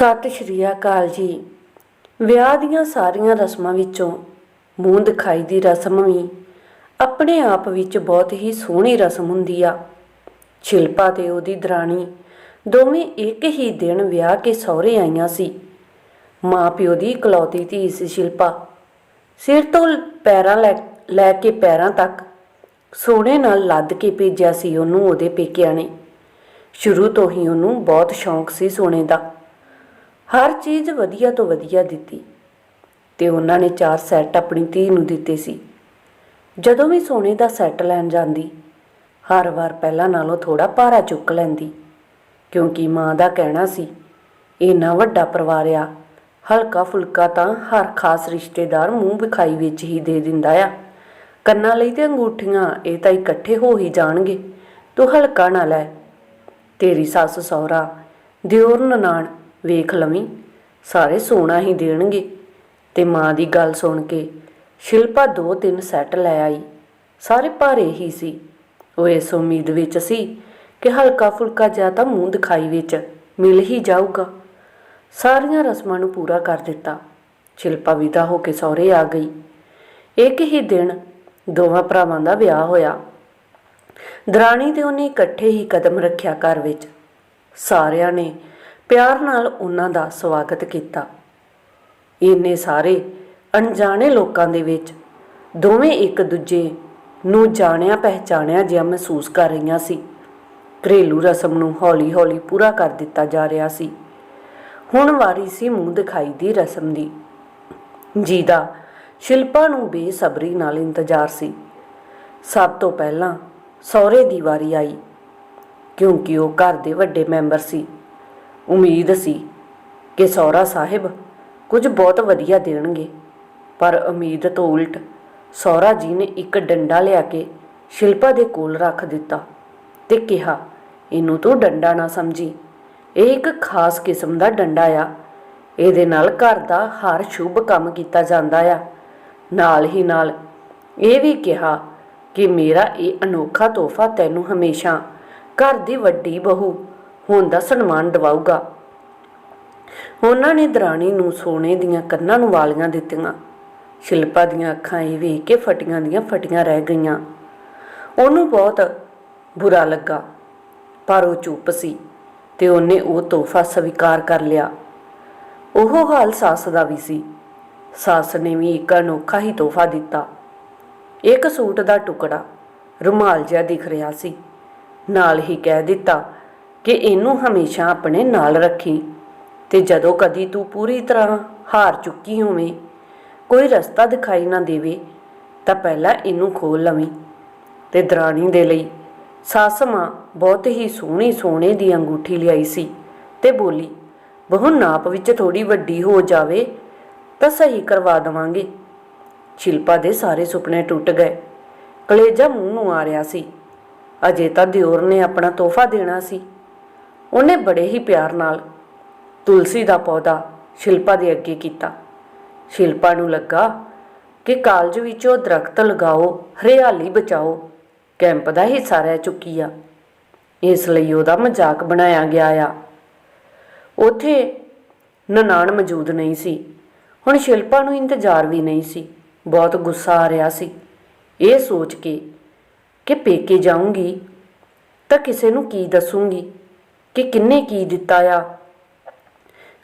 ਸਤਿ ਸ਼੍ਰੀ ਅਕਾਲ ਜੀ। ਵਿਆਹ ਦੀਆਂ ਸਾਰੀਆਂ ਰਸਮਾਂ ਵਿੱਚੋਂ ਮੂੰਹ ਦਿਖਾਈ ਦੀ ਰਸਮ ਵੀ ਆਪਣੇ ਆਪ ਵਿੱਚ ਬਹੁਤ ਹੀ ਸੋਹਣੀ ਰਸਮ ਹੁੰਦੀ ਆ। ਸ਼ਿਲਪਾ ਤੇ ਉਹਦੀ ਦਰਾਣੀ ਦੋਵੇਂ ਇੱਕ ਹੀ ਦਿਨ ਵਿਆਹ ਕੇ ਸਹੁਰੇ ਆਈਆਂ ਸੀ। ਮਾਂ ਪਿਓ ਦੀ ਇਕਲੌਤੀ ਧੀ ਸੀ ਸ਼ਿਲਪਾ। ਸਿਰ ਤੋਂ ਪੈਰਾਂ ਲੈ ਲੈ ਕੇ ਪੈਰਾਂ ਤੱਕ ਸੋਨੇ ਨਾਲ ਲੱਦ ਕੇ ਭੇਜਿਆ ਸੀ ਉਹਨੂੰ ਉਹਦੇ ਪੇਕਿਆਂ ਨੇ। ਸ਼ੁਰੂ ਤੋਂ ਹੀ ਉਹਨੂੰ ਬਹੁਤ ਸ਼ੌਂਕ ਸੀ ਸੋਨੇ ਦਾ। ਹਰ ਚੀਜ਼ ਵਧੀਆ ਤੋਂ ਵਧੀਆ ਦਿੱਤੀ। ਤੇ ਉਹਨਾਂ ਨੇ ਚਾਰ ਸੈੱਟ ਆਪਣੀ ਧੀ ਨੂੰ ਦਿੱਤੇ ਸੀ। ਜਦੋਂ ਵੀ ਸੋਨੇ ਦਾ ਸੈੱਟ ਲੈਣ ਜਾਂਦੀ, ਹਰ ਵਾਰ ਪਹਿਲਾਂ ਨਾਲੋਂ ਥੋੜਾ ਭਾਰਾ ਚੁੱਕ ਲੈਂਦੀ, ਕਿਉਂਕਿ ਮਾਂ ਦਾ ਕਹਿਣਾ ਸੀ, ਇੰਨਾ ਵੱਡਾ ਪਰਿਵਾਰ ਆ ਹਲਕਾ ਫੁਲਕਾ ਤਾਂ ਹਰ ਖਾਸ ਰਿਸ਼ਤੇਦਾਰ ਮੂੰਹ ਵਿਖਾਈ ਵਿੱਚ ਹੀ ਦੇ ਦਿੰਦਾ ਆ। ਕੰਨਾਂ ਲਈ ਤੇ ਅੰਗੂਠੀਆਂ, ਇਹ ਤਾਂ ਇਕੱਠੇ ਹੋ ਹੀ ਜਾਣਗੇ। ਤੂੰ ਹਲਕਾ ਨਾ ਲੈ। ਤੇਰੀ ਸੱਸ ਸਹੁਰਾ, ਦਿਓਰ ਨਨਾਣ ਵੇਖ ਲਵੀਂ, ਸਾਰੇ ਸੋਨਾ ਹੀ ਦੇਣਗੇ। ਤੇ ਮਾਂ ਦੀ ਗੱਲ ਸੁਣ ਕੇ ਸ਼ਿਲਪਾ ਦੋ ਤਿੰਨ ਸੈੱਟ ਲੈ ਆਈ। ਸਾਰੇ ਭਾਰੇ ਹੀ ਸੀ। ਉਹ ਇਸ ਉਮੀਦ ਵਿੱਚ ਸੀ ਕਿ ਹਲਕਾ ਫੁਲਕਾ ਜਾਂ ਤਾਂ ਮੂੰਹ ਦਿਖਾਈ ਵਿੱਚ ਮਿਲ ਹੀ ਜਾਊਗਾ। ਸਾਰੀਆਂ ਰਸਮਾਂ ਨੂੰ ਪੂਰਾ ਕਰ ਦਿੱਤਾ। ਸ਼ਿਲਪਾ ਵਿਦਾ ਹੋ ਕੇ ਸਹੁਰੇ ਆ ਗਈ। ਇੱਕ ਹੀ ਦਿਨ ਦੋਵਾਂ ਭਰਾਵਾਂ ਦਾ ਵਿਆਹ ਹੋਇਆ। ਦਰਾਣੀ ਤੇ ਉਹਨੇ ਇਕੱਠੇ ਹੀ ਕਦਮ ਰੱਖਿਆ ਘਰ ਵਿੱਚ। ਸਾਰਿਆਂ ਨੇ ਪਿਆਰ ਨਾਲ ਉਹਨਾਂ ਦਾ ਸਵਾਗਤ ਕੀਤਾ। ਇੰਨੇ ਸਾਰੇ ਅਣਜਾਣੇ ਲੋਕਾਂ ਦੇ ਵਿੱਚ ਦੋਵੇਂ ਇੱਕ ਦੂਜੇ ਨੂੰ ਜਾਣਿਆ ਪਹਿਚਾਣਿਆ ਜਿਹਾ ਮਹਿਸੂਸ ਕਰ ਰਹੀਆਂ ਸੀ। ਘਰੇਲੂ ਰਸਮ ਨੂੰ ਹੌਲੀ-ਹੌਲੀ ਪੂਰਾ ਕਰ ਦਿੱਤਾ ਜਾ ਰਿਹਾ ਸੀ। ਹੁਣ ਵਾਰੀ ਸੀ ਮੂੰਹ ਦਿਖਾਈ ਦੀ ਰਸਮ ਦੀ। ਜਿਹਦਾ ਸ਼ਿਲਪਾ ਨੂੰ ਬੇਸਬਰੀ ਨਾਲ ਇੰਤਜ਼ਾਰ ਸੀ। ਸਭ ਤੋਂ ਪਹਿਲਾਂ ਸਹੁਰੇ ਦੀ ਵਾਰੀ ਆਈ, ਕਿਉਂਕਿ ਉਹ ਘਰ ਦੇ ਵੱਡੇ ਮੈਂਬਰ ਸੀ। ਉਮੀਦ ਸੀ ਕਿ ਸਹੁਰਾ ਸਾਹਿਬ ਕੁਝ ਬਹੁਤ ਵਧੀਆ ਦੇਣਗੇ, ਪਰ ਉਮੀਦ ਤੋਂ ਉਲਟ ਸਹੁਰਾ ਜੀ ਨੇ ਇੱਕ ਡੰਡਾ ਲਿਆ ਕੇ ਸ਼ਿਲਪਾ ਦੇ ਕੋਲ ਰੱਖ ਦਿੱਤਾ ਤੇ ਕਿਹਾ, ਇਹਨੂੰ ਤੂੰ ਡੰਡਾ ਨਾ ਸਮਝੀ। ਇਹ ਇੱਕ ਖਾਸ ਕਿਸਮ ਦਾ ਡੰਡਾ ਆ। ਇਹਦੇ ਨਾਲ ਘਰ ਦਾ ਹਰ ਸ਼ੁਭ ਕੰਮ ਕੀਤਾ ਜਾਂਦਾ ਆ। ਨਾਲ ਹੀ ਨਾਲ ਇਹ ਵੀ ਕਿਹਾ ਕਿ ਮੇਰਾ ਇਹ ਅਨੋਖਾ ਤੋਹਫਾ ਤੈਨੂੰ ਹਮੇਸ਼ਾ ਘਰ ਦੀ ਵੱਡੀ ਬਹੂ ਹੋਣ ਦਾ ਸਨਮਾਨ ਦਿਵਾਊਗਾ। ਉਹਨਾਂ ਨੇ ਦਰਾਣੀ ਨੂੰ ਸੋਨੇ ਦੀਆਂ ਕੰਨਾਂ ਨੂੰ ਵਾਲੀਆਂ ਦਿੱਤੀਆਂ। ਸ਼ਿਲਪਾ ਦੀਆਂ ਅੱਖਾਂ ਇਹ ਵੇਖ ਕੇ ਫਟੀਆਂ ਦੀਆਂ ਫਟੀਆਂ ਰਹਿ ਗਈਆਂ। ਉਹਨੂੰ ਬਹੁਤ ਬੁਰਾ ਲੱਗਾ, ਪਰ ਉਹ ਚੁੱਪ ਸੀ ਤੇ ਉਹਨੇ ਉਹ ਤੋਹਫਾ ਸਵੀਕਾਰ ਕਰ ਲਿਆ। ਉਹ ਹਾਲ ਸੱਸ ਦਾ ਵੀ ਸੀ। ਸੱਸ ਨੇ ਵੀ ਇੱਕ ਅਨੋਖਾ ਹੀ ਤੋਹਫਾ ਦਿੱਤਾ। ਇੱਕ ਸੂਟ ਦਾ ਟੁਕੜਾ ਰੁਮਾਲ ਜਿਹਾ ਦਿਖ ਰਿਹਾ ਸੀ। ਨਾਲ ਹੀ ਕਹਿ ਦਿੱਤਾ ਕਿ ਇਹਨੂੰ ਹਮੇਸ਼ਾ ਆਪਣੇ ਨਾਲ ਰੱਖੀ। ਤੇ ਜਦੋਂ ਕਦੀ ਤੂੰ ਪੂਰੀ ਤਰ੍ਹਾਂ ਹਾਰ ਚੁੱਕੀ ਹੋਵੇਂ, ਕੋਈ ਰਸਤਾ ਦਿਖਾਈ ਨਾ ਦੇਵੇ, ਤਾਂ ਪਹਿਲਾਂ ਇਹਨੂੰ ਖੋਲ ਲਵੀਂ। ਤੇ ਦਰਾਣੀ ਦੇ ਲਈ ਸੱਸ ਮਾਂ ਬਹੁਤ ਹੀ ਸੋਹਣੀ ਸੋਨੇ ਦੀ ਅੰਗੂਠੀ ਲਿਆਈ ਸੀ ਤੇ ਬੋਲੀ, ਬਹੁ ਨਾਪ ਵਿੱਚ ਥੋੜੀ ਵੱਡੀ ਹੋ ਜਾਵੇ, ਤਾਂ ਸਹੀ ਕਰਵਾ ਦਵਾਂਗੇ। ਸ਼ਿਲਪਾ ਦੇ ਸਾਰੇ ਸੁਪਨੇ ਟੁੱਟ ਗਏ। ਕਲੇਜਾ ਮੂੰਹ ਨੂੰ ਆ ਰਿਹਾ ਸੀ। ਅਜੇ ਤਾਂ ਦਿਓਰ ਨੇ ਆਪਣਾ ਤੋਹਫਾ ਦੇਣਾ ਸੀ। ਉਹਨੇ ਬੜੇ ਹੀ ਪਿਆਰ ਨਾਲ ਤੁਲਸੀ ਦਾ ਪੌਦਾ ਸ਼ਿਲਪਾ ਦੇ ਅੱਗੇ ਕੀਤਾ। ਸ਼ਿਲਪਾ ਨੂੰ ਲੱਗਾ ਕਿ ਕਾਲਜ ਵਿੱਚੋਂ ਦਰਖਤ ਲਗਾਓ, ਹਰਿਆਲੀ ਬਚਾਓ, ਕੈਂਪ ਦਾ ਹਿੱਸਾ ਰਹਿ ਚੁੱਕੀ ਆ। ਇਸ ਲਈ ਉਹਦਾ ਮਜ਼ਾਕ ਬਣਾਇਆ ਗਿਆ ਆ। ਉਥੇ ਨਨਾਣ ਮੌਜੂਦ ਨਹੀਂ ਸੀ। ਹੁਣ ਸ਼ਿਲਪਾ ਨੂੰ ਇੰਤਜ਼ਾਰ ਵੀ ਨਹੀਂ ਸੀ। ਬਹੁਤ ਗੁੱਸਾ ਆ ਰਿਹਾ ਸੀ। ਇਹ ਸੋਚ ਕੇ ਕਿ ਪੇਕੇ ਜਾਊਂਗੀ ਤਾਂ ਕਿਸੇ ਨੂੰ ਕੀ ਦੱਸੂਗੀ? ਕਿ ਕਿੰਨੇ ਕੀ ਦਿੱਤਾ ਆ।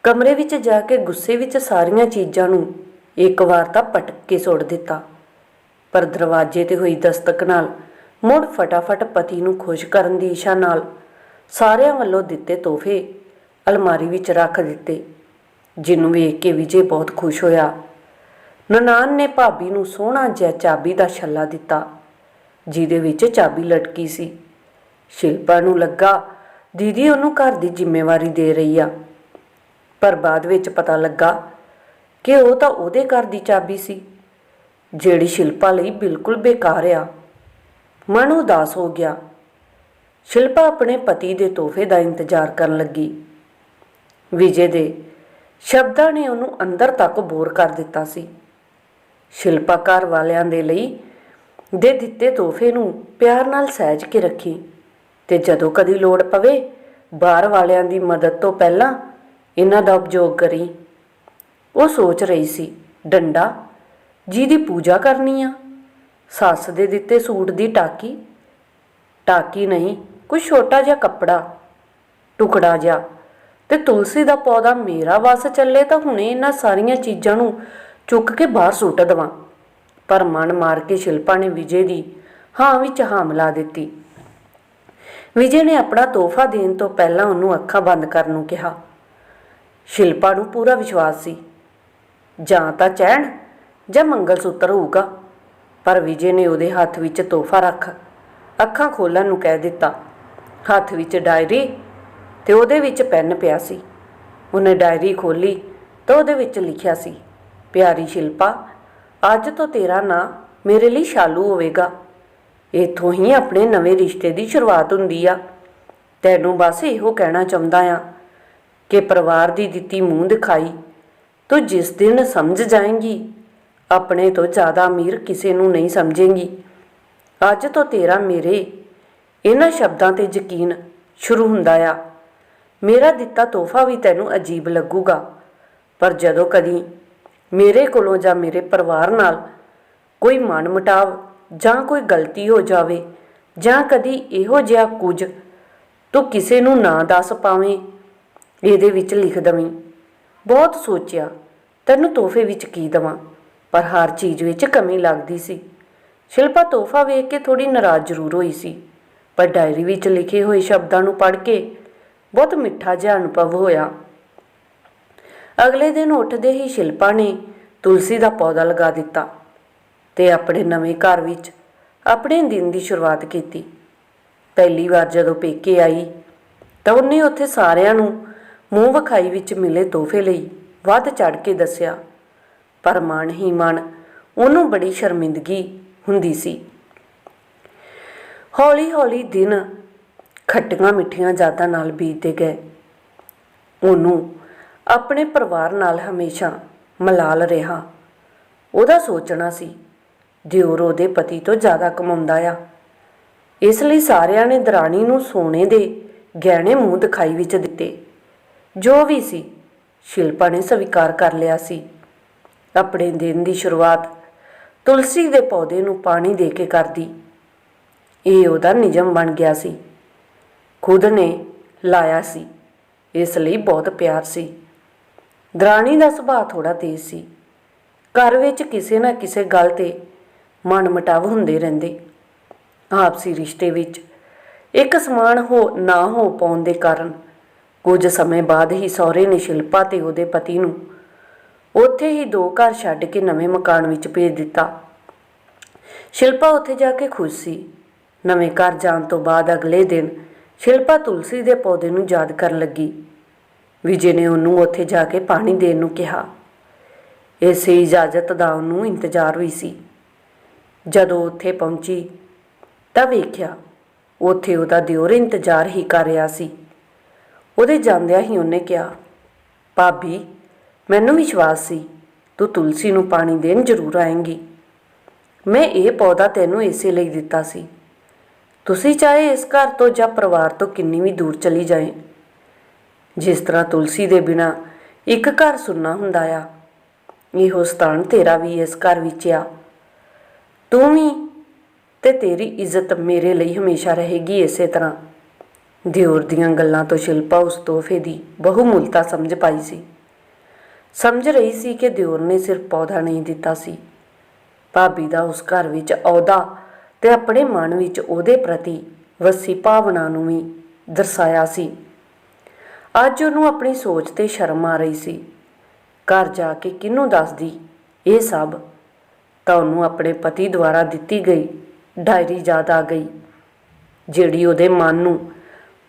ਕਮਰੇ ਵਿੱਚ ਜਾ ਕੇ ਗੁੱਸੇ ਵਿੱਚ ਸਾਰੀਆਂ ਚੀਜ਼ਾਂ ਨੂੰ ਇੱਕ ਵਾਰ ਤਾਂ ਪਟਕ ਕੇ ਸੁੱਟ ਦਿੱਤਾ। ਪਰ ਦਰਵਾਜ਼ੇ ਤੇ ਹੋਈ ਦਸਤਕ ਨਾਲ ਮੁੜ ਫਟਾਫਟ ਪਤੀ ਨੂੰ ਖੁਸ਼ ਕਰਨ ਦੀ ਇਸ਼ਾ ਨਾਲ ਸਾਰਿਆਂ ਵੱਲੋਂ ਦਿੱਤੇ ਤੋਹਫੇ ਅਲਮਾਰੀ ਵਿੱਚ ਰੱਖ ਦਿੱਤੇ ਜਿਹਨੂੰ ਵੇਖ ਕੇ ਵਿਜੇ ਬਹੁਤ ਖੁਸ਼ ਹੋਇਆ। ਨਨਾਨ ਨੇ ਭਾਬੀ ਨੂੰ ਸੋਹਣਾ ਜਿਹਾ ਚਾਬੀ ਦਾ ਛੱਲਾ ਦਿੱਤਾ, ਜਿਹਦੇ ਵਿੱਚ ਚਾਬੀ ਲਟਕੀ ਸੀ। ਸ਼ਿਲਪਾ ਨੂੰ ਲੱਗਾ ਦੀਦੀ ਉਹਨੂੰ ਘਰ ਦੀ ਜ਼ਿੰਮੇਵਾਰੀ ਦੇ ਰਹੀ ਆ। ਪਰ ਬਾਅਦ ਵਿੱਚ ਪਤਾ ਲੱਗਾ ਕਿ ਉਹ ਤਾਂ ਉਹਦੇ ਘਰ ਦੀ ਚਾਬੀ ਸੀ, ਜਿਹੜੀ ਸ਼ਿਲਪਾ ਲਈ ਬਿਲਕੁਲ ਬੇਕਾਰ ਆ। ਮਨ ਉਦਾਸ ਹੋ ਗਿਆ। ਸ਼ਿਲਪਾ ਆਪਣੇ ਪਤੀ ਦੇ ਤੋਹਫੇ ਦਾ ਇੰਤਜ਼ਾਰ ਕਰਨ ਲੱਗੀ। ਵਿਜੇ ਦੇ ਸ਼ਬਦਾਂ ਨੇ ਉਹਨੂੰ ਅੰਦਰ ਤੱਕ ਬੋਰ ਕਰ ਦਿੱਤਾ ਸੀ। ਸ਼ਿਲਪਾ ਘਰ ਵਾਲਿਆਂ ਦੇ ਲਈ ਦੇ ਦਿੱਤੇ ਤੋਹਫੇ ਨੂੰ ਪਿਆਰ ਨਾਲ ਸਹਿਜ ਕੇ ਰੱਖੀ। ਤੇ ਜਦੋਂ ਕਦੀ ਲੋੜ ਪਵੇ, ਬਾਹਰ ਵਾਲਿਆਂ ਦੀ ਮਦਦ ਤੋਂ ਪਹਿਲਾਂ ਇਹਨਾਂ ਦਾ ਉਪਯੋਗ ਕਰੀ। ਉਹ ਸੋਚ ਰਹੀ ਸੀ, ਡੰਡਾ, ਜਿਹਦੀ ਪੂਜਾ ਕਰਨੀ ਆ। ਸੱਸ ਦੇ ਦਿੱਤੇ ਸੂਟ ਦੀ ਟਾਕੀ। ਟਾਕੀ ਨਹੀਂ, ਕੋਈ ਛੋਟਾ ਜਿਹਾ ਕੱਪੜਾ, ਟੁਕੜਾ ਜਿਹਾ। ਤੇ ਤੁਲਸੀ ਦਾ ਪੌਦਾ ਮੇਰਾ ਵਸ ਚੱਲੇ ਤਾਂ ਹੁਣੇ ਇਹਨਾਂ ਸਾਰੀਆਂ ਚੀਜ਼ਾਂ ਨੂੰ ਚੁੱਕ ਕੇ ਬਾਹਰ ਸੁੱਟ ਦਵਾਂ। ਪਰ ਮਨ ਮਾਰ ਕੇ ਸ਼ਿਲਪਾ ਨੇ ਵਿਜੇ ਦੀ ਹਾਂ ਵਿੱਚ ਹਾਂ ਮਿਲਾ ਦਿੱਤੀ। ਵਿਜੇ ਨੇ ਆਪਣਾ ਤੋਹਫਾ ਦੇਣ ਤੋਂ ਪਹਿਲਾਂ ਉਹਨੂੰ ਅੱਖਾਂ ਬੰਦ ਕਰਨ ਨੂੰ ਕਿਹਾ। ਸ਼ਿਲਪਾ ਨੂੰ ਪੂਰਾ ਵਿਸ਼ਵਾਸ ਸੀ। ਜਾਂ ਤਾਂ ਚੈਨ ਜਾਂ ਮੰਗਲਸੂਤਰ ਹੋਊਗਾ, ਪਰ ਵਿਜੇ ਨੇ ਉਹਦੇ ਹੱਥ ਵਿੱਚ ਤੋਹਫਾ ਰੱਖ, ਅੱਖਾਂ ਖੋਲਣ ਨੂੰ ਕਹਿ ਦਿੱਤਾ। ਹੱਥ ਵਿੱਚ ਡਾਇਰੀ ਤੇ ਉਹਦੇ ਵਿੱਚ ਪੈਨ ਪਿਆ ਸੀ। ਉਹਨੇ ਡਾਇਰੀ ਖੋਲੀ ਤਾਂ ਉਹਦੇ ਵਿੱਚ ਲਿਖਿਆ ਸੀ, ਪਿਆਰੀ ਸ਼ਿਲਪਾ, ਅੱਜ ਤੋਂ ਤੇਰਾ ਨਾਂ ਮੇਰੇ ਲਈ ਸ਼ਾਲੂ ਹੋਵੇਗਾ। ਇੱਥੋਂ ਹੀ ਆਪਣੇ ਨਵੇਂ ਰਿਸ਼ਤੇ ਦੀ ਸ਼ੁਰੂਆਤ ਹੁੰਦੀ ਆ। ਤੈਨੂੰ ਬਸ ਇਹੋ ਕਹਿਣਾ ਚਾਹੁੰਦਾ ਆ ਕਿ ਪਰਿਵਾਰ ਦੀ ਦਿੱਤੀ ਮੂੰਹ ਦਿਖਾਈ ਤੂੰ ਜਿਸ ਦਿਨ ਸਮਝ ਜਾਏਂਗੀ, ਆਪਣੇ ਤੋਂ ਜ਼ਿਆਦਾ ਅਮੀਰ ਕਿਸੇ ਨੂੰ ਨਹੀਂ ਸਮਝੇਂਗੀ। ਅੱਜ ਤੋਂ ਤੇਰਾ ਮੇਰੇ ਇਹਨਾਂ ਸ਼ਬਦਾਂ ਤੇ ਯਕੀਨ ਸ਼ੁਰੂ ਹੁੰਦਾ ਆ। ਮੇਰਾ ਦਿੱਤਾ ਤੋਹਫਾ ਵੀ ਤੈਨੂੰ ਅਜੀਬ ਲੱਗੂਗਾ, ਪਰ ਜਦੋਂ ਕਦੀ ਮੇਰੇ ਕੋਲੋਂ ਜਾਂ ਮੇਰੇ ਪਰਿਵਾਰ ਨਾਲ ਕੋਈ ਮਨਮਟਾਵ ਜਾਂ ਕੋਈ ਗਲਤੀ ਹੋ ਜਾਵੇ ਜਾਂ ਕਦੀ ਇਹੋ ਜਿਹਾ ਕੁਝ ਤੂੰ ਕਿਸੇ ਨੂੰ ਨਾ ਦੱਸ ਪਾਵੇਂ, ਇਹਦੇ ਵਿੱਚ ਲਿਖ ਦਵੀਂ। ਬਹੁਤ ਸੋਚਿਆ, ਤੈਨੂੰ ਤੋਹਫੇ ਵਿੱਚ ਕੀ ਦਵਾਂ? ਪਰ ਹਰ ਚੀਜ਼ ਵਿੱਚ ਕਮੀ ਲੱਗਦੀ ਸੀ। ਸ਼ਿਲਪਾ ਤੋਹਫਾ ਵੇਖ ਕੇ ਥੋੜੀ ਨਾਰਾਜ਼ ਜ਼ਰੂਰ ਹੋਈ ਸੀ, ਪਰ ਡਾਇਰੀ ਵਿੱਚ ਲਿਖੇ ਹੋਏ ਸ਼ਬਦਾਂ ਨੂੰ ਪੜ੍ਹ ਕੇ ਬਹੁਤ ਮਿੱਠਾ ਜਿਹਾ ਅਨੁਭਵ ਹੋਇਆ। ਅਗਲੇ ਦਿਨ ਉੱਠਦੇ ਹੀ ਸ਼ਿਲਪਾ ਨੇ ਤੁਲਸੀ ਦਾ ਪੌਦਾ ਲਗਾ ਦਿੱਤਾ। ਤੇ ਆਪਣੇ ਨਵੇਂ ਘਰ ਵਿੱਚ ਆਪਣੇ ਦਿਨ ਦੀ ਸ਼ੁਰੂਆਤ ਕੀਤੀ। ਪਹਿਲੀ ਵਾਰ ਜਦੋਂ ਪੇਕੇ ਆਈ, ਤਾਂ ਉਹਨੇ ਉੱਥੇ ਸਾਰਿਆਂ ਨੂੰ ਮੂੰਹ ਵਿਖਾਈ ਵਿੱਚ ਮਿਲੇ ਤੋਹਫੇ ਲਈ ਵੱਧ ਚੜ ਕੇ ਦੱਸਿਆ, ਪਰ ਮਨ ਹੀ ਮਨ ਉਹਨੂੰ ਬੜੀ ਸ਼ਰਮਿੰਦਗੀ ਹੁੰਦੀ ਸੀ। ਹੌਲੀ ਹੌਲੀ ਦਿਨ ਖੱਟੀਆਂ ਮਿੱਠੀਆਂ ਯਾਦਾਂ ਨਾਲ ਬੀਤਦੇ ਗਏ। ਉਹਨੂੰ ਆਪਣੇ ਪਰਿਵਾਰ ਨਾਲ ਹਮੇਸ਼ਾ ਮਲਾਲ ਰਿਹਾ। ਉਹਦਾ ਸੋਚਣਾ ਸੀ ਦਿਓਰ ਉਹਦੇ ਪਤੀ ਤੋਂ ਜ਼ਿਆਦਾ ਕਮਾਉਂਦਾ ਆ। ਇਸ ਲਈ ਸਾਰਿਆਂ ਨੇ ਦਰਾਣੀ ਨੂੰ ਸੋਨੇ ਦੇ ਗਹਿਣੇ ਮੂੰਹ ਦਿਖਾਈ ਵਿੱਚ ਦਿੱਤੇ। ਜੋ ਵੀ ਸੀ, ਸ਼ਿਲਪਾ ਨੇ ਸਵੀਕਾਰ ਕਰ ਲਿਆ ਸੀ। ਆਪਣੇ ਦਿਨ ਦੀ ਸ਼ੁਰੂਆਤ ਤੁਲਸੀ ਦੇ ਪੌਦੇ ਨੂੰ ਪਾਣੀ ਦੇ ਕੇ ਕਰਦੀ। ਇਹ ਉਹਦਾ ਨਿਯਮ ਬਣ ਗਿਆ ਸੀ। ਖੁਦ ਨੇ ਲਾਇਆ ਸੀ। ਇਸ ਲਈ ਬਹੁਤ ਪਿਆਰ ਸੀ। ਦਰਾਣੀ ਦਾ ਸੁਭਾਅ ਥੋੜਾ ਤੇਜ਼ ਸੀ। ਘਰ ਵਿੱਚ ਕਿਸੇ ਨਾ ਕਿਸੇ ਗੱਲ ਤੇ ਮਨਮਟਾਵ ਹੁੰਦੇ ਰਹਿੰਦੇ। ਆਪਸੀ ਰਿਸ਼ਤੇ ਵਿੱਚ ਇੱਕ ਸਮਾਨ ਹੋ, ਨਾ ਹੋ ਪਾਉਣ ਦੇ ਕਾਰਨ ਕੁਝ ਸਮੇਂ ਬਾਅਦ ਹੀ ਸਹੁਰੇ ਨੇ ਸ਼ਿਲਪਾ ਤੇ ਉਹਦੇ ਪਤੀ ਨੂੰ ਉੱਥੇ ਹੀ ਦੋ ਘਰ ਛੱਡ ਕੇ ਨਵੇਂ ਮਕਾਨ ਵਿੱਚ ਭੇਜ ਦਿੱਤਾ। ਸ਼ਿਲਪਾ ਉੱਥੇ ਜਾ ਕੇ ਖੁਸ਼ ਸੀ। ਨਵੇਂ ਘਰ ਜਾਣ ਤੋਂ ਬਾਅਦ ਅਗਲੇ ਦਿਨ ਸ਼ਿਲਪਾ ਤੁਲਸੀ ਦੇ ਪੌਦੇ ਨੂੰ ਯਾਦ ਕਰਨ ਲੱਗੀ। ਵਿਜੇ ਨੇ ਉਹਨੂੰ ਉੱਥੇ ਜਾ ਕੇ ਪਾਣੀ ਦੇਣ ਨੂੰ ਕਿਹਾ। ਇਸੇ ਇਜਾਜ਼ਤ ਦਾ ਉਹਨੂੰ ਇੰਤਜ਼ਾਰ ਵੀ ਸੀ। ਜਦੋਂ ਉੱਥੇ ਪਹੁੰਚੀ ਤਾਂ ਵੇਖਿਆ ਉੱਥੇ ਉਹਦਾ ਦਿਓਰ ਇੰਤਜ਼ਾਰ ਹੀ ਕਰ ਰਿਹਾ ਸੀ। ਉਹਦੇ ਜਾਂਦਿਆਂ ਹੀ ਉਹਨੇ ਕਿਹਾ, ਭਾਬੀ, ਮੈਨੂੰ ਵਿਸ਼ਵਾਸ ਸੀ, ਤੂੰ ਤੁਲਸੀ ਨੂੰ ਪਾਣੀ ਦੇਣ ਜ਼ਰੂਰ ਆਏਂਗੀ। ਮੈਂ ਇਹ ਪੌਦਾ ਤੈਨੂੰ ਇਸੇ ਲਈ ਦਿੱਤਾ ਸੀ। ਤੁਸੀਂ ਚਾਹੇ ਇਸ ਘਰ ਤੋਂ ਜਾਂ ਪਰਿਵਾਰ ਤੋਂ ਕਿੰਨੀ ਵੀ ਦੂਰ ਚਲੀ ਜਾਏ ਜਿਸ ਤਰ੍ਹਾਂ ਤੁਲਸੀ ਦੇ ਬਿਨਾ ਇੱਕ ਘਰ ਸੁੰਨਾ ਹੁੰਦਾ ਆ, ਇਹੋ ਸਥਾਨ ਤੇਰਾ ਵੀ ਇਸ ਘਰ ਵਿੱਚ ਆ। ਤੂੰ ਵੀ ਤੇ ਤੇਰੀ ਇੱਜ਼ਤ ਮੇਰੇ ਲਈ ਹਮੇਸ਼ਾ ਰਹੇਗੀ ਇਸੇ ਤਰ੍ਹਾਂ। ਦਿਓਰ ਦੀਆਂ ਗੱਲਾਂ ਤੋਂ ਸ਼ਿਲਪਾ ਉਸ ਤੋਹਫੇ ਦੀ ਬਹੁਮੁੱਲਤਾ ਸਮਝ ਪਾਈ ਸੀ। ਸਮਝ ਰਹੀ ਸੀ ਕਿ ਦਿਓਰ ਨੇ ਸਿਰਫ ਪੌਦਾ ਨਹੀਂ ਦਿੱਤਾ ਸੀ। ਭਾਬੀ ਦਾ ਉਸ ਘਰ ਵਿੱਚ ਅਹੁਦਾ ਤੇ ਆਪਣੇ ਮਨ ਵਿੱਚ ਉਹਦੇ ਪ੍ਰਤੀ ਵਸੀ ਭਾਵਨਾ ਨੂੰ ਵੀ ਦਰਸਾਇਆ ਸੀ। ਅੱਜ ਉਹਨੂੰ ਆਪਣੀ ਸੋਚ ਤੇ ਸ਼ਰਮ ਆ ਰਹੀ ਸੀ। ਘਰ ਜਾ ਕੇ ਕਿਹਨੂੰ ਦੱਸਦੀ? ਇਹ ਸਭ ਤਾਂ ਉਹਨੂੰ ਆਪਣੇ ਪਤੀ ਦੁਆਰਾ ਦਿੱਤੀ ਗਈ ਡਾਇਰੀ ਯਾਦ ਆ ਗਈ, ਜਿਹੜੀ ਉਹਦੇ ਮਨ ਨੂੰ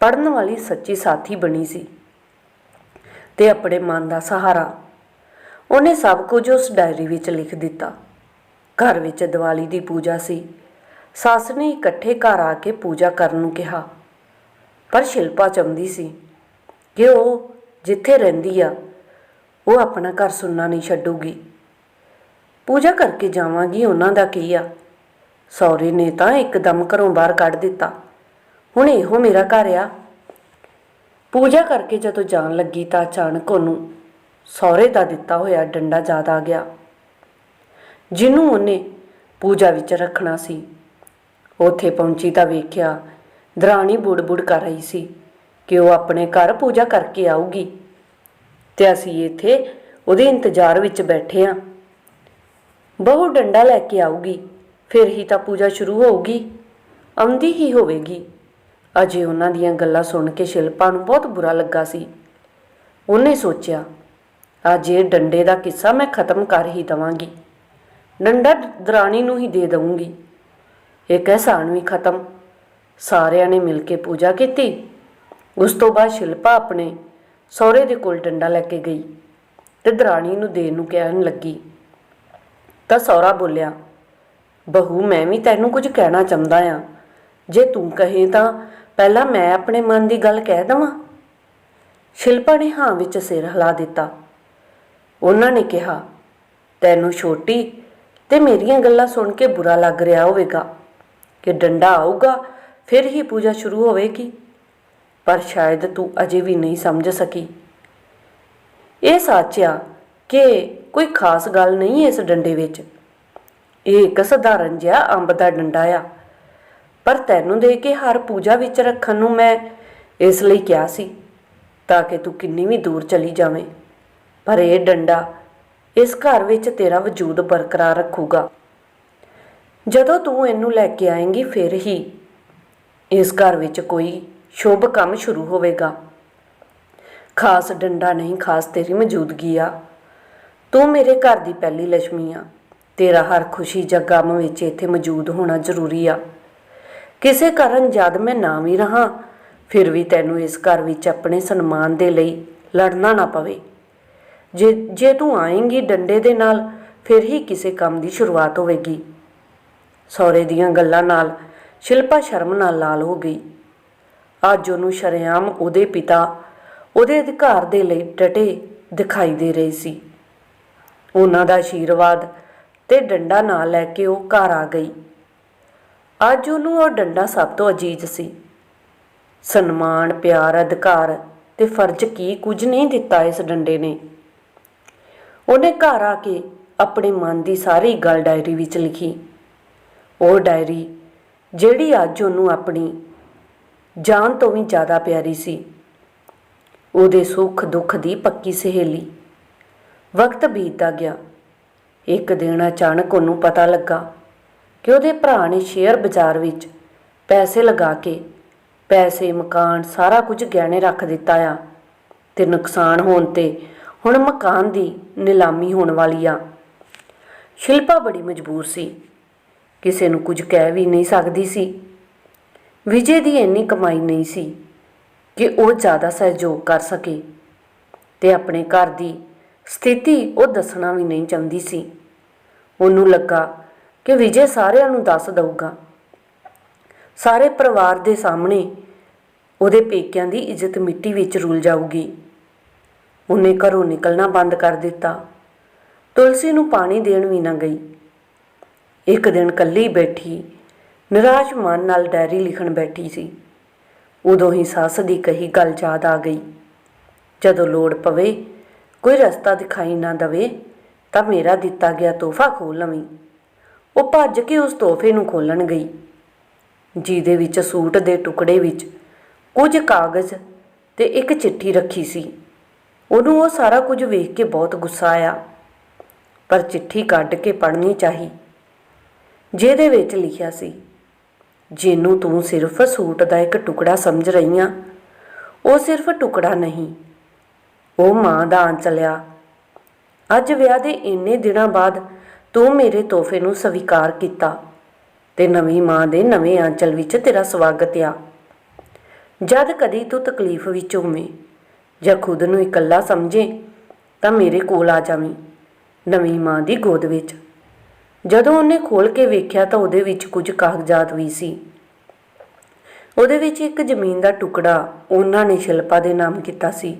ਪੜਨ ਵਾਲੀ ਸੱਚੀ ਸਾਥੀ ਬਣੀ ਸੀ ਤੇ ਆਪਣੇ ਮਨ ਦਾ ਸਹਾਰਾ ਉਹਨੇ ਸਭ ਕੁਝ ਉਸ ਡਾਇਰੀ ਵਿੱਚ ਲਿਖ ਦਿੱਤਾ। ਘਰ ਵਿੱਚ ਦੀਵਾਲੀ ਦੀ ਪੂਜਾ ਸੀ। ਸੱਸ ਨੇ ਇਕੱਠੇ ਘਰ ਆ ਕੇ ਪੂਜਾ ਕਰਨ ਨੂੰ ਕਿਹਾ, ਪਰ ਸ਼ਿਲਪਾ ਚਾਹੁੰਦੀ ਸੀ ਕਿ ਉਹ ਜਿੱਥੇ ਰਹਿੰਦੀ ਆ, ਉਹ ਆਪਣਾ ਘਰ ਸੁਣਨਾ ਨਹੀਂ ਛੱਡੂਗੀ। ਪੂਜਾ ਕਰਕੇ ਜਾਵਾਂਗੀ, ਉਹਨਾਂ ਦਾ ਕੀ ਆ? ਸੌਰੇ, ਨੇ ਤਾਂ ਇੱਕਦਮ ਘਰੋਂ ਬਾਹਰ ਕੱਢ ਦਿੱਤਾ। ਹੁਣ ਇਹੋ ਮੇਰਾ ਘਰ ਆ। ਪੂਜਾ ਕਰਕੇ ਜਦੋਂ ਜਾਣ ਲੱਗੀ ਤਾਂ ਅਚਾਨਕ ਉਹਨੂੰ ਸਹੁਰੇ ਦਾ ਦਿੱਤਾ ਹੋਇਆ ਡੰਡਾ ਯਾਦ ਆ ਗਿਆ। ਜਿਹਨੂੰ ਉਹਨੇ ਪੂਜਾ ਵਿੱਚ ਰੱਖਣਾ ਸੀ। ਉੱਥੇ ਪਹੁੰਚੀ ਤਾਂ ਵੇਖਿਆ ਦਰਾਣੀ ਬੁੜ-ਬੁੜ ਕਰ ਰਹੀ ਸੀ ਕਿ ਉਹ ਆਪਣੇ ਘਰ ਪੂਜਾ ਕਰਕੇ ਆਊਗੀ। ਤੇ ਅਸੀਂ ਇੱਥੇ ਉਹਦੇ ਇੰਤਜ਼ਾਰ ਵਿੱਚ ਬੈਠੇ ਹਾਂ ਬਹੂ ਡੰਡਾ ਲੈ ਕੇ ਆਊਗੀ, ਫਿਰ ਹੀ ਤਾਂ ਪੂਜਾ ਸ਼ੁਰੂ ਹੋਊਗੀ, ਆਉਂਦੀ ਹੀ ਹੋਵੇਗੀ। ਅਜੇ ਉਹਨਾਂ ਦੀਆਂ ਗੱਲਾਂ ਸੁਣ ਕੇ ਸ਼ਿਲਪਾ ਨੂੰ ਬਹੁਤ ਬੁਰਾ ਲੱਗਾ ਸੀ। ਉਹਨੇ ਸੋਚਿਆ, ਅੱਜ ਇਹ ਡੰਡੇ ਦਾ ਕਿੱਸਾ ਮੈਂ ਖਤਮ ਕਰ ਹੀ ਦਵਾਂਗੀ। ਡੰਡਾ ਦਰਾਣੀ ਨੂੰ ਹੀ ਦੇ ਦਊਂਗੀ। ਇਹ ਅਹਿਸਾਨ ਵੀ ਖਤਮ। ਸਾਰਿਆਂ ਨੇ ਮਿਲ ਕੇ ਪੂਜਾ ਕੀਤੀ। ਉਸ ਤੋਂ ਬਾਅਦ ਸ਼ਿਲਪਾ ਆਪਣੇ ਸਹੁਰੇ ਦੇ ਕੋਲ ਡੰਡਾ ਲੈ ਕੇ ਗਈ ਤੇ ਦਰਾਣੀ ਨੂੰ ਦੇਣ ਨੂੰ ਕਹਿਣ ਲੱਗੀ। ਤਾਂ ਸਹੁਰਾ ਬੋਲਿਆ, ਬਹੂ, ਮੈਂ ਵੀ ਤੈਨੂੰ ਕੁਝ ਕਹਿਣਾ ਚਾਹੁੰਦਾ ਆ। ਜੇ ਤੂੰ ਕਹੇ ਤਾਂ ਪਹਿਲਾਂ ਮੈਂ ਆਪਣੇ ਮਨ ਦੀ ਗੱਲ ਕਹਿ ਦਵਾਂ? ਸ਼ਿਲਪਾ ਨੇ ਹਾਂ ਵਿੱਚ ਸਿਰ ਹਿਲਾ ਦਿੱਤਾ। ਉਹਨਾਂ ਨੇ ਕਿਹਾ, ਤੈਨੂੰ ਛੋਟੀ ਤੇ ਮੇਰੀਆਂ ਗੱਲਾਂ ਸੁਣ ਕੇ ਬੁਰਾ ਲੱਗ ਰਿਹਾ ਹੋਵੇਗਾ। ਕਿ ਡੰਡਾ ਆਊਗਾ, ਫਿਰ ਹੀ ਪੂਜਾ ਸ਼ੁਰੂ ਹੋਵੇਗੀ। ਪਰ ਸ਼ਾਇਦ ਤੂੰ ਅਜੇ ਵੀ ਨਹੀਂ ਸਮਝ ਸਕੀ। ਇਹ ਸੱਚਿਆ ਕਿ ਕੋਈ ਖਾਸ ਗੱਲ ਨਹੀਂ ਇਸ ਡੰਡੇ ਵਿੱਚ। ਇਹ ਇੱਕ ਸਧਾਰਨ ਜਿਹਾ ਅੰਬ ਦਾ ਡੰਡਾ ਆ। ਪਰ ਤੈਨੂੰ ਦੇ ਕੇ ਹਰ ਪੂਜਾ ਵਿੱਚ ਰੱਖਣ ਨੂੰ ਮੈਂ ਇਸ ਲਈ ਕਿਹਾ ਸੀ, ਤਾਂ ਕਿ ਤੂੰ ਕਿੰਨੀ ਵੀ ਦੂਰ ਚਲੀ ਜਾਵੇਂ। ਪਰ ਇਹ ਡੰਡਾ ਇਸ ਘਰ ਵਿੱਚ ਤੇਰਾ ਵਜੂਦ ਬਰਕਰਾਰ ਰੱਖੂਗਾ। ਜਦੋਂ ਤੂੰ ਇਹਨੂੰ ਲੈ ਕੇ ਆਏਂਗੀ, ਫਿਰ ਹੀ ਇਸ ਘਰ ਵਿੱਚ ਕੋਈ ਸ਼ੁਭ ਕੰਮ ਸ਼ੁਰੂ ਹੋਵੇਗਾ। ਖਾਸ ਡੰਡਾ ਨਹੀਂ, ਖਾਸ ਤੇਰੀ ਮੌਜੂਦਗੀ ਆ। ਤੂੰ ਮੇਰੇ ਘਰ ਦੀ ਪਹਿਲੀ ਲక్ష్ਮੀ ਆ। ਤੇਰਾ ਹਰ ਖੁਸ਼ੀ ਜਾਂ ਗਮ ਵਿੱਚ ਇੱਥੇ ਮੌਜੂਦ ਹੋਣਾ ਜ਼ਰੂਰੀ ਆ। ਕਿਸੇ ਕਾਰਨ ਜਦ ਮੈਂ ਨਾ ਵੀ ਰਹਾ, ਫਿਰ ਵੀ ਤੈਨੂੰ ਇਸ ਘਰ ਵਿੱਚ ਆਪਣੇ ਸਨਮਾਨ ਦੇ ਲਈ ਲੜਨਾ ਨਾ ਪਵੇ। ਜੇ ਜੇ ਤੂੰ ਆਏਂਗੀ ਡੰਡੇ ਦੇ ਨਾਲ, ਫਿਰ ਹੀ ਕਿਸੇ ਕੰਮ ਦੀ ਸ਼ੁਰੂਆਤ ਹੋਵੇਗੀ। ਸਹੁਰੇ ਦੀਆਂ ਗੱਲਾਂ ਨਾਲ ਸ਼ਿਲਪਾ ਸ਼ਰਮ ਨਾਲ ਲਾਲ ਹੋ ਗਈ। ਅੱਜ ਉਹਨੂੰ ਸ਼ਰੇਆਮ ਉਹਦੇ ਪਿਤਾ, ਉਹਦੇ ਅਧਿਕਾਰ ਦੇ ਲਈ ਡਟੇ ਦਿਖਾਈ ਦੇ ਰਹੇ ਸੀ। ਉਹਨਾਂ ਦਾ ਆਸ਼ੀਰਵਾਦ ਤੇ ਡੰਡਾ ਨਾਲ ਲੈ ਕੇ ਉਹ ਘਰ ਆ ਗਈ। ਅੱਜ ਉਹਨੂੰ ਉਹ ਡੰਡਾ ਸਭ ਤੋਂ ਅਜੀਜ਼ ਸੀ। ਸਨਮਾਨ, ਪਿਆਰ, ਅਧਿਕਾਰ ਤੇ ਫਰਜ਼ ਕੀ ਕੁਝ ਨਹੀਂ ਦਿੱਤਾ ਇਸ ਡੰਡੇ ਨੇ। ਉਹਨੇ ਘਰ ਆ ਕੇ ਆਪਣੇ ਮਨ ਦੀ ਸਾਰੀ ਗੱਲ ਡਾਇਰੀ ਵਿੱਚ ਲਿਖੀ। ਉਹ ਡਾਇਰੀ ਜਿਹੜੀ ਅੱਜ ਉਹਨੂੰ ਆਪਣੀ ਜਾਨ ਤੋਂ ਵੀ ਜ਼ਿਆਦਾ ਪਿਆਰੀ ਸੀ। ਉਹਦੇ ਸੁੱਖ ਦੁੱਖ ਦੀ ਪੱਕੀ ਸਹੇਲੀ ਵਕਤ ਬੀਤਦਾ ਗਿਆ। ਇੱਕ ਦਿਨ ਅਚਾਨਕ ਉਹਨੂੰ ਪਤਾ ਲੱਗਾ ਕਿ ਉਹਦੇ ਭਰਾ ਨੇ ਸ਼ੇਅਰ ਬਾਜ਼ਾਰ ਵਿੱਚ ਪੈਸੇ ਲਗਾ ਕੇ ਪੈਸੇ, ਮਕਾਨ ਸਾਰਾ ਕੁਝ ਗਹਿਣੇ ਰੱਖ ਦਿੱਤਾ ਆ ਤੇ ਨੁਕਸਾਨ ਹੋਣ ਤੇ ਹੁਣ ਮਕਾਨ ਦੀ ਨਿਲਾਮੀ ਹੋਣ ਵਾਲੀ ਆ। ਸ਼ਿਲਪਾ ਬੜੀ ਮਜਬੂਰ ਸੀ। ਕਿਸੇ ਨੂੰ ਕੁਝ ਕਹਿ ਵੀ ਨਹੀਂ ਸਕਦੀ ਸੀ। ਵਿਜੇ ਦੀ ਇੰਨੀ ਕਮਾਈ ਨਹੀਂ ਸੀ ਕਿ ਉਹ ਜ਼ਿਆਦਾ ਸਹਿਯੋਗ ਕਰ ਸਕੇ ਤੇ ਆਪਣੇ ਘਰ ਦੀ ਸਥਿਤੀ ਉਹ ਦੱਸਣਾ ਵੀ ਨਹੀਂ ਚਾਹੁੰਦੀ ਸੀ। ਉਹਨੂੰ ਲੱਗਾ ਕਿ ਵਿਜੇ ਸਾਰਿਆਂ ਨੂੰ ਦੱਸ ਦਊਗਾ। ਸਾਰੇ ਪਰਿਵਾਰ ਦੇ ਸਾਹਮਣੇ ਉਹਦੇ ਪੇਕਿਆਂ ਦੀ ਇੱਜ਼ਤ ਮਿੱਟੀ ਵਿੱਚ ਰੁਲ ਜਾਊਗੀ। ਉਹਨੇ ਘਰੋਂ ਨਿਕਲਣਾ ਬੰਦ ਕਰ ਦਿੱਤਾ। ਤੁਲਸੀ ਨੂੰ ਪਾਣੀ ਦੇਣ ਵੀ ਨਾ ਗਈ। ਇੱਕ ਦਿਨ ਕੱਲੀ ਬੈਠੀ, ਨਿਰਾਸ਼ ਮਨ ਨਾਲ ਡਾਇਰੀ ਲਿਖਣ ਬੈਠੀ ਸੀ। ਉਦੋਂ ਹੀ ਸੱਸ ਦੀ ਕਹੀ ਗੱਲ ਯਾਦ ਆ ਗਈ। ਜਦੋਂ ਲੋੜ ਪਵੇ ਕੋਈ ਰਸਤਾ ਦਿਖਾਈ ਨਾ ਦਵੇ, ਤਾਂ ਮੇਰਾ ਦਿੱਤਾ ਗਿਆ ਤੋਹਫਾ ਖੋਲ ਲਵੀਂ। ਉਹ ਭੱਜ ਕੇ ਉਸ ਤੋਹਫੇ ਨੂੰ ਖੋਲਣ ਗਈ। ਜਿਹਦੇ ਵਿੱਚ ਸੂਟ ਦੇ ਟੁਕੜੇ ਵਿੱਚ ਕੁਝ ਕਾਗਜ਼ ਤੇ ਇੱਕ ਚਿੱਠੀ ਰੱਖੀ ਸੀ। ਉਹਨੂੰ ਉਹ ਸਾਰਾ ਕੁਝ ਵੇਖ ਕੇ ਬਹੁਤ ਗੁੱਸਾ ਆਇਆ, ਪਰ ਚਿੱਠੀ ਕੱਢ ਕੇ ਪੜ੍ਹਨੀ ਚਾਹੀ। ਜਿਹਦੇ ਵਿੱਚ ਲਿਖਿਆ ਸੀ, ਜਿਹਨੂੰ ਤੂੰ ਸਿਰਫ ਸੂਟ ਦਾ ਇੱਕ ਟੁਕੜਾ ਸਮਝ ਰਹੀ ਆ ਉਹ ਸਿਰਫ ਟੁਕੜਾ ਨਹੀਂ ਉਹ ਮਾਂ ਦਾ ਆਂਚਲਿਆ ਅੱਜ ਵਿਆਹ ਦੇ ਇੰਨੇ ਦਿਨਾਂ ਬਾਅਦ ਤੂੰ ਮੇਰੇ ਤੋਹਫੇ ਨੂੰ ਸਵੀਕਾਰ ਕੀਤਾ ਤੇ ਨਵੀਂ ਮਾਂ ਦੇ ਨਵੇਂ ਆਂਚਲ ਵਿੱਚ ਤੇਰਾ ਸਵਾਗਤ ਆ। ਜਦ ਕਦੀ ਤੂੰ ਤਕਲੀਫ ਵਿੱਚ ਹੋਵੇਂ ਜਾਂ ਖੁਦ ਨੂੰ ਇਕੱਲਾ ਸਮਝੇ ਤਾਂ ਮੇਰੇ ਕੋਲ ਆ ਜਾਵੀਂ ਨਵੀਂ ਮਾਂ ਦੀ ਗੋਦ ਵਿੱਚ। ਜਦੋਂ ਉਹਨੇ ਖੋਲ ਕੇ ਵੇਖਿਆ ਤਾਂ ਉਹਦੇ ਵਿੱਚ ਕੁਝ ਕਾਗਜ਼ਾਤ ਵੀ ਸੀ। ਉਹਦੇ ਵਿੱਚ ਇੱਕ ਜ਼ਮੀਨ ਦਾ ਟੁਕੜਾ ਉਹਨਾਂ ਨੇ ਸ਼ਿਲਪਾ ਦੇ ਨਾਮ ਕੀਤਾ ਸੀ।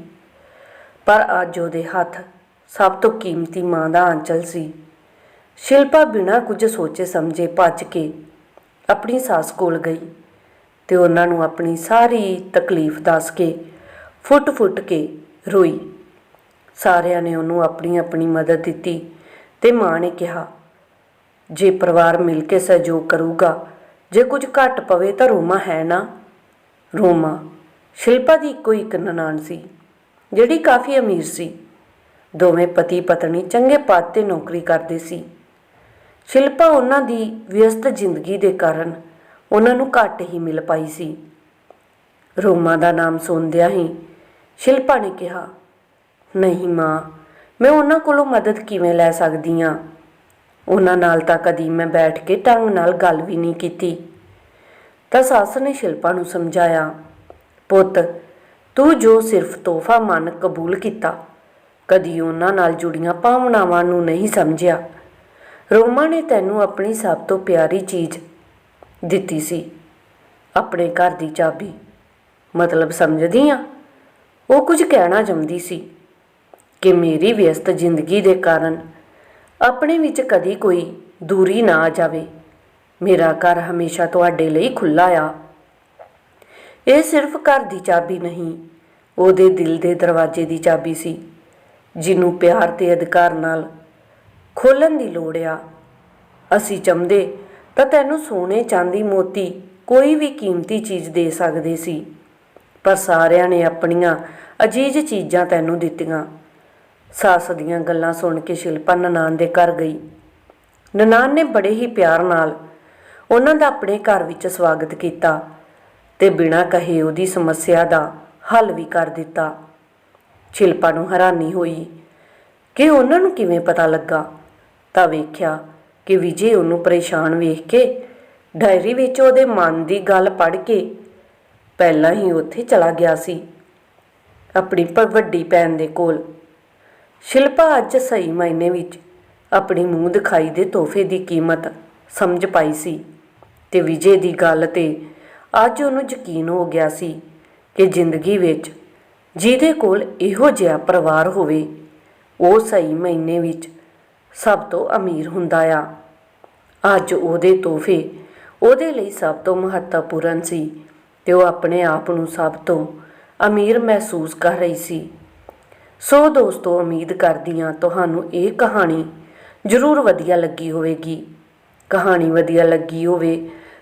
ਪਰ ਅੱਜ ਉਹਦੇ ਹੱਥ ਸਭ ਤੋਂ ਕੀਮਤੀ ਮਾਂ ਦਾ ਆਂਚਲ ਸੀ। ਸ਼ਿਲਪਾ ਬਿਨਾਂ ਕੁਝ ਸੋਚੇ ਸਮਝੇ ਭੱਜ ਕੇ ਆਪਣੀ ਸੱਸ ਕੋਲ ਗਈ ਤੇ ਉਹਨਾਂ ਨੂੰ ਆਪਣੀ ਸਾਰੀ ਤਕਲੀਫ ਦੱਸ ਕੇ ਫੁੱਟ-ਫੁੱਟ ਕੇ ਰੋਈ। ਸਾਰਿਆਂ ਨੇ ਉਹਨੂੰ ਆਪਣੀ ਆਪਣੀ ਮਦਦ ਦਿੱਤੀ ਤੇ ਮਾਂ ਨੇ ਕਿਹਾ, ਜੇ ਪਰਿਵਾਰ ਮਿਲ ਕੇ ਸਹਿਯੋਗ ਕਰੂਗਾ, ਜੇ ਕੁਝ ਘੱਟ ਪਵੇ ਤਾਂ ਰੋਮਾ ਹੈ ਨਾ? ਰੋਮਾ, ਸ਼ਿਲਪਾ ਦੀ ਇੱਕੋ ਇੱਕ ਨਨਾਣ ਸੀ। ਜਿਹੜੀ ਕਾਫੀ ਅਮੀਰ ਸੀ। ਦੋਵੇਂ ਪਤੀ ਪਤਨੀ ਚੰਗੇ ਪਦ ਤੇ ਨੌਕਰੀ ਕਰਦੇ ਸੀ। ਸ਼ਿਲਪਾ ਉਹਨਾਂ ਦੀ ਵਿਅਸਤ ਜ਼ਿੰਦਗੀ ਦੇ ਕਾਰਨ ਉਹਨਾਂ ਨੂੰ ਘੱਟ ਹੀ ਮਿਲ ਪਾਈ ਸੀ। ਰੋਮਾ ਦਾ ਨਾਮ ਸੁਣਦਿਆਂ ਹੀ ਸ਼ਿਲਪਾ ਨੇ ਕਿਹਾ, ਨਹੀਂ ਮਾਂ, ਮੈਂ ਉਹਨਾਂ ਕੋਲੋਂ ਮਦਦ ਕਿਵੇਂ ਲੈ ਸਕਦੀ ਆ? ਉਹਨਾਂ ਨਾਲ ਤਾਂ ਕਦੀ ਮੈਂ ਬੈਠ ਕੇ ਢੰਗ ਨਾਲ ਗੱਲ ਵੀ ਨਹੀਂ ਕੀਤੀ। ਤਾਂ ਸੱਸ ਨੇ ਸ਼ਿਲਪਾ ਨੂੰ ਸਮਝਾਇਆ, ਪੁੱਤ ਤੂੰ ਜੋ ਸਿਰਫ ਤੋਹਫਾ ਮੰਨ ਕਬੂਲ ਕੀਤਾ, ਕਦੀ ਉਹਨਾਂ ਨਾਲ ਜੁੜੀਆਂ ਭਾਵਨਾਵਾਂ ਨੂੰ ਨਹੀਂ ਸਮਝਿਆ। ਰੋਮਾ ਨੇ ਤੈਨੂੰ ਆਪਣੀ ਸਭ ਤੋਂ ਪਿਆਰੀ ਚੀਜ਼ ਦਿੱਤੀ ਸੀ, ਆਪਣੇ ਘਰ ਦੀ ਚਾਬੀ। ਮਤਲਬ ਸਮਝਦੀ ਆ? ਉਹ ਕੁਝ ਕਹਿਣਾ ਚਾਹੁੰਦੀ ਸੀ ਕਿ ਮੇਰੀ ਵਿਅਸਤ ਜ਼ਿੰਦਗੀ ਦੇ ਕਾਰਨ ਆਪਣੇ ਵਿੱਚ ਕਦੀ ਕੋਈ ਦੂਰੀ ਨਾ ਆ ਜਾਵੇ। ਮੇਰਾ ਘਰ ਹਮੇਸ਼ਾ ਤੁਹਾਡੇ ਲਈ ਖੁੱਲਾ ਆ। ਇਹ ਸਿਰਫ ਘਰ ਦੀ ਚਾਬੀ ਨਹੀਂ, ਉਹਦੇ ਦਿਲ ਦੇ ਦਰਵਾਜ਼ੇ ਦੀ ਚਾਬੀ ਸੀ, ਜਿਹਨੂੰ ਪਿਆਰ ਤੇ ਅਧਿਕਾਰ ਨਾਲ ਖੋਲਣ ਦੀ ਲੋੜ ਆ। ਅਸੀਂ ਚੰਦੇ ਤਾਂ ਤੈਨੂੰ ਸੋਨੇ ਚਾਂਦੀ ਮੋਤੀ ਕੋਈ ਵੀ ਕੀਮਤੀ ਚੀਜ਼ ਦੇ ਸਕਦੇ ਸੀ, ਪਰ ਸਾਰਿਆਂ ਨੇ ਆਪਣੀਆਂ ਅਜੀਜ਼ ਚੀਜ਼ਾਂ ਤੈਨੂੰ ਦਿੱਤੀਆਂ। ਸੱਸ ਦੀਆਂ ਗੱਲਾਂ ਸੁਣ ਕੇ ਸ਼ਿਲਪਾ ਨਨਾਨ ਦੇ ਘਰ ਗਈ। ਨਨਾਨ ਨੇ ਬੜੇ ਹੀ ਪਿਆਰ ਨਾਲ ਉਹਨਾਂ ਦਾ ਆਪਣੇ ਘਰ ਵਿੱਚ ਸਵਾਗਤ ਕੀਤਾ। ਤੇ ਬਿਨਾਂ ਕਹੇ ਉਹਦੀ ਸਮੱਸਿਆ ਦਾ ਹੱਲ ਵੀ ਕਰ ਦਿੱਤਾ। ਸ਼ਿਲਪਾ ਨੂੰ ਹੈਰਾਨੀ ਹੋਈ ਕਿ ਉਹਨਾਂ ਨੂੰ ਕਿਵੇਂ ਪਤਾ ਲੱਗਾ। ਤਾਂ ਵੇਖਿਆ ਕਿ ਵਿਜੇ ਉਹਨੂੰ ਪਰੇਸ਼ਾਨ ਵੇਖ ਕੇ ਡਾਇਰੀ ਵਿੱਚ ਉਹਦੇ ਮਨ ਦੀ ਗੱਲ ਪੜ੍ਹ ਕੇ ਪਹਿਲਾਂ ਹੀ ਉੱਥੇ ਚਲਾ ਗਿਆ ਸੀ। ਆਪਣੀ ਵੱਡੀ ਭੈਣ ਦੇ ਕੋਲ। ਸ਼ਿਲਪਾ ਅੱਜ ਸਹੀ ਮਾਇਨੇ ਵਿੱਚ ਆਪਣੀ ਮੂੰਹ ਦਿਖਾਈ ਦੇ ਤੋਹਫੇ ਦੀ ਕੀਮਤ ਸਮਝ ਪਾਈ ਸੀ ਤੇ ਵਿਜੇ ਦੀ ਗੱਲ ਤੇ ਅੱਜ ਉਹਨੂੰ ਯਕੀਨ ਹੋ ਗਿਆ ਸੀ ਕਿ ਜ਼ਿੰਦਗੀ ਵਿੱਚ ਜਿਹਦੇ ਕੋਲ ਇਹੋ ਜਿਹਾ ਪਰਿਵਾਰ ਹੋਵੇ, ਉਹ ਸਹੀ ਮਹੀਨੇ ਵਿੱਚ ਸਭ ਤੋਂ ਅਮੀਰ ਹੁੰਦਾ ਆ। ਅੱਜ ਉਹਦੇ ਤੋਹਫੇ ਉਹਦੇ ਲਈ ਸਭ ਤੋਂ ਮਹੱਤਵਪੂਰਨ ਸੀ ਤੇ ਉਹ ਆਪਣੇ ਆਪ ਨੂੰ ਸਭ ਤੋਂ ਅਮੀਰ ਮਹਿਸੂਸ ਕਰ ਰਹੀ ਸੀ। ਸੋ ਦੋਸਤੋ, ਉਮੀਦ ਕਰਦੀ ਹਾਂ ਤੁਹਾਨੂੰ ਇਹ ਕਹਾਣੀ ਜ਼ਰੂਰ ਵਧੀਆ ਲੱਗੀ ਹੋਵੇਗੀ। ਕਹਾਣੀ ਵਧੀਆ ਲੱਗੀ ਹੋਵੇ